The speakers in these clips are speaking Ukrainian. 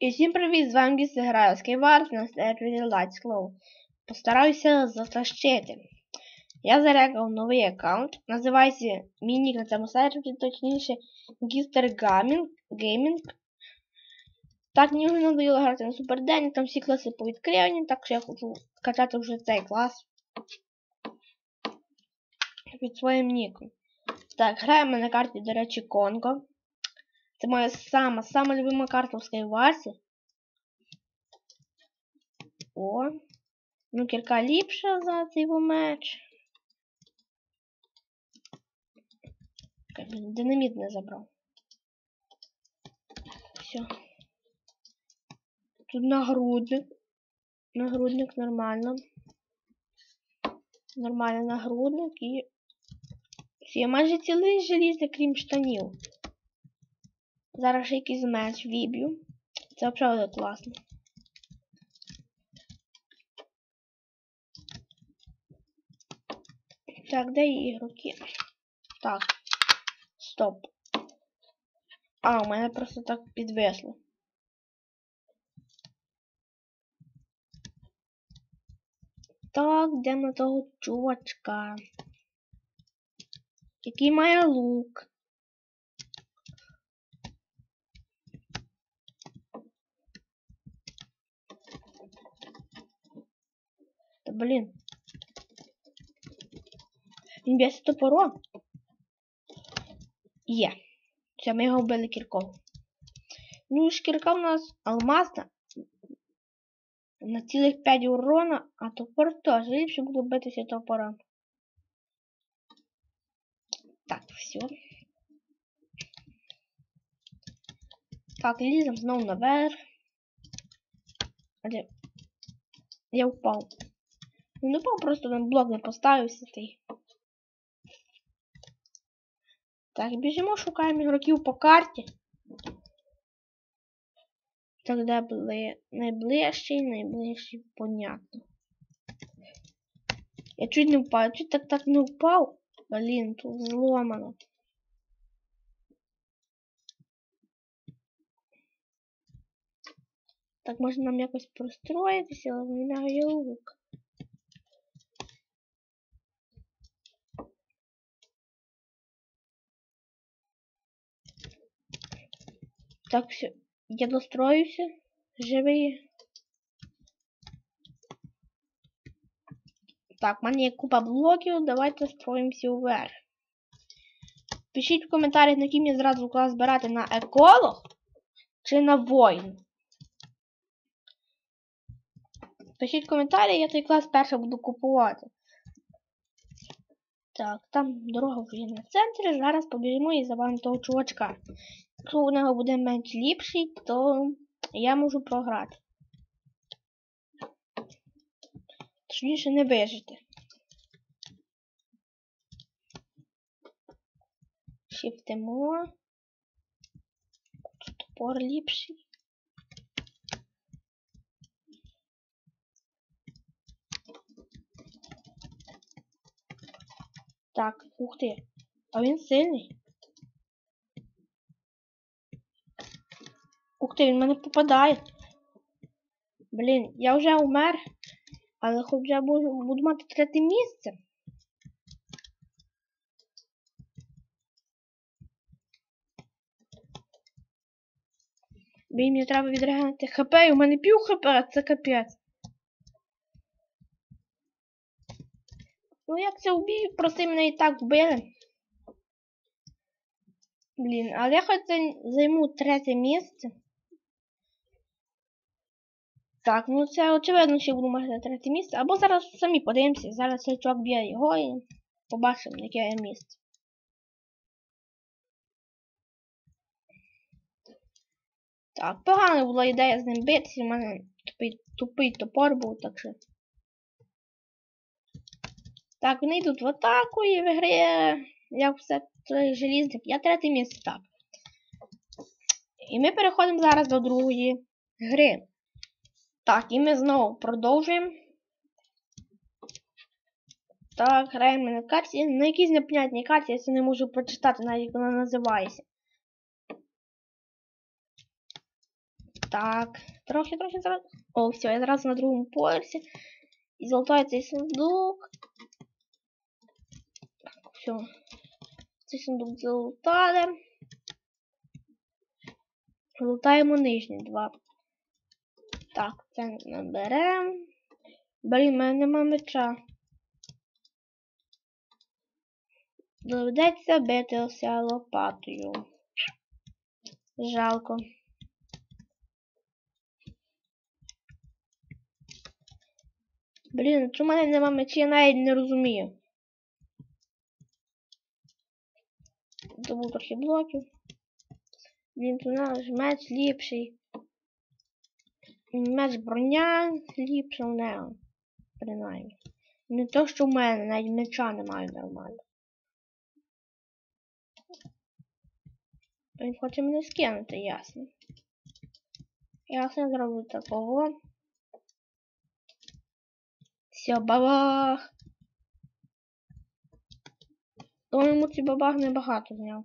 І всім привіт, з вами Гіси граю Skywars на сервері Lights Claw. Постараюся затащити. Я зарегав новий аккаунт. Називається Мінік на цьому сервері, точніше Гістер Gaming. Так, мені вже надоїло грати на супердень, там всі класи повідкривані, так що я хочу скачати вже цей клас під своїм ніком. Так, граємо на карті, до речі, Конго. Це моя сама сама любима карта в Skywars. О. Ну, кірка ліпша за цей меч. Динаміт не забрав. Все. Тут нагрудник. Нагрудник нормально. Нормальний нагрудник і... Все, майже цілий желізний, крім штанів. Зараз ще якийсь меч віб'ю. Це правда класно. Так, де ігроки? Так. Стоп. А, у мене просто так підвесло. Так, де на того чувачка? Який має лук? Та блін. Він б'ється топором. Є. Все, ми його вбили кірком. Ну, шкірка у нас алмазна. На цілих 5 урона, а топор теж. Ліпше буду битися топором. Так, все. Так, лізем знову наверх. Але я впав. Ну, не впав, просто на блок не поставився той. Так, біжимо, шукаємо ігроків по карті. Де були найближчий, найближчий, понятно. Я чуть не впав, чуть так так не впав. Блін, тут зломано. Так, можна нам якось простроїтися, але в мене є лук. Так, все. Я достроюся. Живий. Так, в мене є купа блоків, давайте строїмося вверх. Пишіть в коментарях, на який я зразу клас збирати на еколог чи на воїн. Пишіть в коментарі, я цей клас перше буду купувати. Так, там дорога вже на центрі. Зараз побіжимо і забавимо того чувачка. Якщо у нього буде менш ліпший, то я можу програти. Точніше не вижити. Шифтимо. Топор ліпший. Так, ух ти. А він сильний. Ти, він мене попадає. Блін, я вже умер, але хоч я буду, буду мати третє місце. Бій мені треба відрегати хп, і у мене пів хп, це капець. Ну як це убій, просто мене і так вбили. Блін, але я хоч займу третє місце. Так, ну це очевидно, що буду мати третє місце. Або зараз самі подивимося. Зараз цей чувак б'є його і побачимо, яке є місце. Так, погана була ідея з ним битися, у мене тупий, тупий топор був, так що. Так, вони йдуть в атаку і виграє як все той желізник. Я третє місце, так. І ми переходимо зараз до другої гри. Так, і ми знову продовжуємо. Так, граємо на карті. На якійсь непонятній карті, я це не можу прочитати, навіть як вона називається. Так, трохи, трохи зараз. О, все, я зараз на другому поверсі. І золотаю цей сундук. Так, все. Цей сундук залутали. Лутаємо нижні два. Так, це наберемо. Блін, в мене нема меча. Доведеться битися лопатою. Жалко. Блін, чому в мене нема мечі, я навіть не розумію. Забув трохи блоків. Блін, тут наш меч ліпший. Меч броня ліпша в нього. Принаймні. Не то, що в мене, навіть меча немає нормально. Він хоче мене скинути, ясно. Ясно зроблю такого. Все, бабах. То йому цей бабах небагато зняв.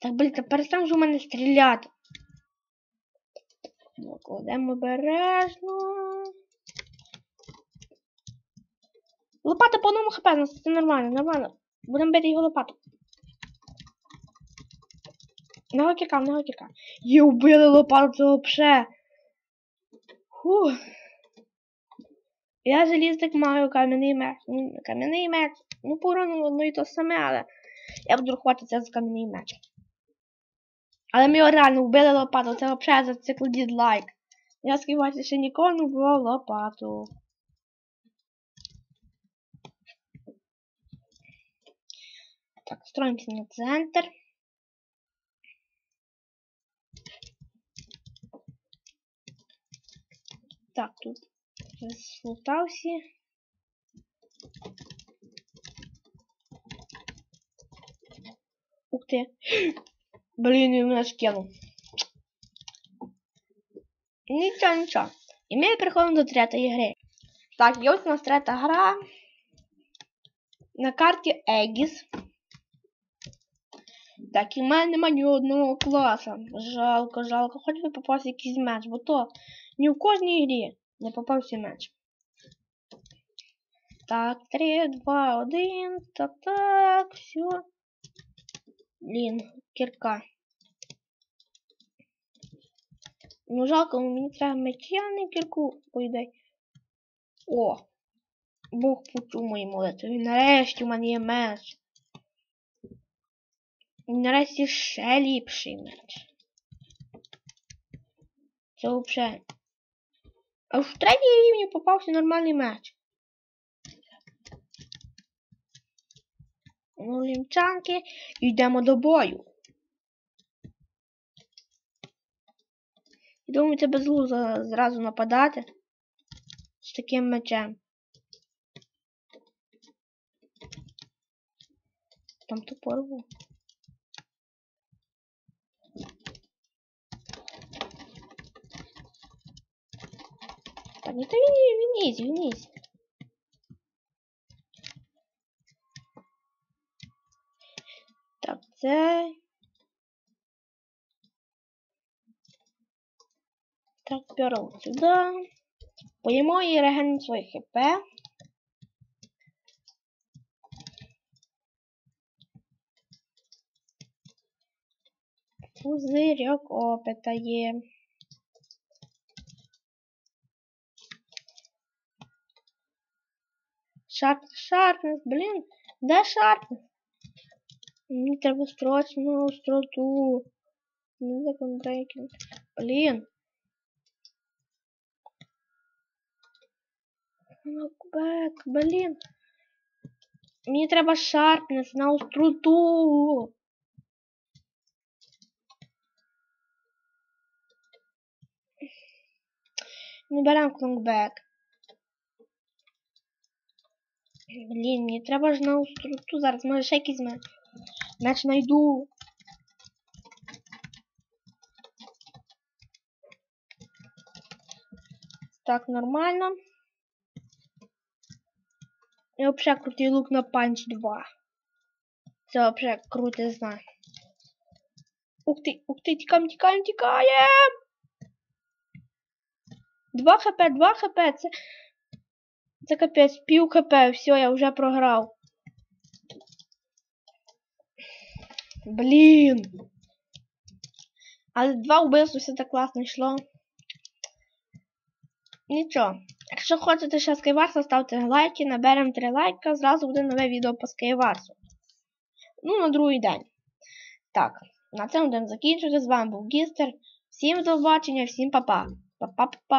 Так, блін, та перестань вже в мене стріляти. Кладемо обережно. Лопата по одному хп, ну це нормально, нормально. Будемо бити його лопату. Не кірка, не кірка. Є вбили лопату, це вообще. Фух. Я залізник маю кам'яний меч. Ну, кам'яний меч. Ну, порону одно і то саме, але я буду рахувати це за кам'яний меч. Але ми його реально вбили лопату, це взагалі за цикл дізлайк. Я скриваюся, ще ніколи не вбивав лопату. Так, строимся на центр. Так, тут слутався. Ух ты. Блин, він мене скинув. Нічого, нічого. І ми переходимо до третьої гри. Так, є ось у нас третя гра. На карті Егіс. Так, і в мене немає ні одного класа. Жалко, жалко. Хоч би попався якийсь меч, бо то ні в кожній грі не попався меч. Так, 3, 2, 1. Так, так, все. Блін, кірка. Ну, жалко, мені треба мечі, а не кірку, поїдай. О! Бог почув мої молитви. Нарешті в мене є меч. І нарешті ще ліпший меч. Це взагалі. А в третій рівні попався нормальний меч. Ну, лімчанки, йдемо до бою. І думаю, це без луза зразу нападати з таким мечем. Там топор був. Так, ні, то він, він ізі, він ізі. Так, це... Так, перо сюди. Поїмо і реген своїх хп. Пузирьок опита є. Шарп, шарпнес, блін, де шарпнес? Мені треба срочно остроту. Не законбрейкінг. Блін. Нокбек, блін. Мені треба шарпнес на остроту. Не беремо кнокбек. Блін, мені треба ж на остроту зараз. Може ще якийсь меч. Меч найду. так нормально. І взагалі крутий лук на панч 2. Це взагалі крутизна. Ух ти, ух ти, тікаємо, тікаємо, тікаємо! 2 хп, 2 хп, це... Це капець, пів хп, все, я вже програв. Блін. Але два вбивства все так класно йшло. Нічого. Якщо хочете ще скайварса, ставте лайки, наберемо 3 лайка, зразу буде нове відео по скайварсу. Ну, на другий день. Так, на цьому будемо закінчувати. З вами був Гістер. Всім до побачення, всім па-па. Па-па-па-па.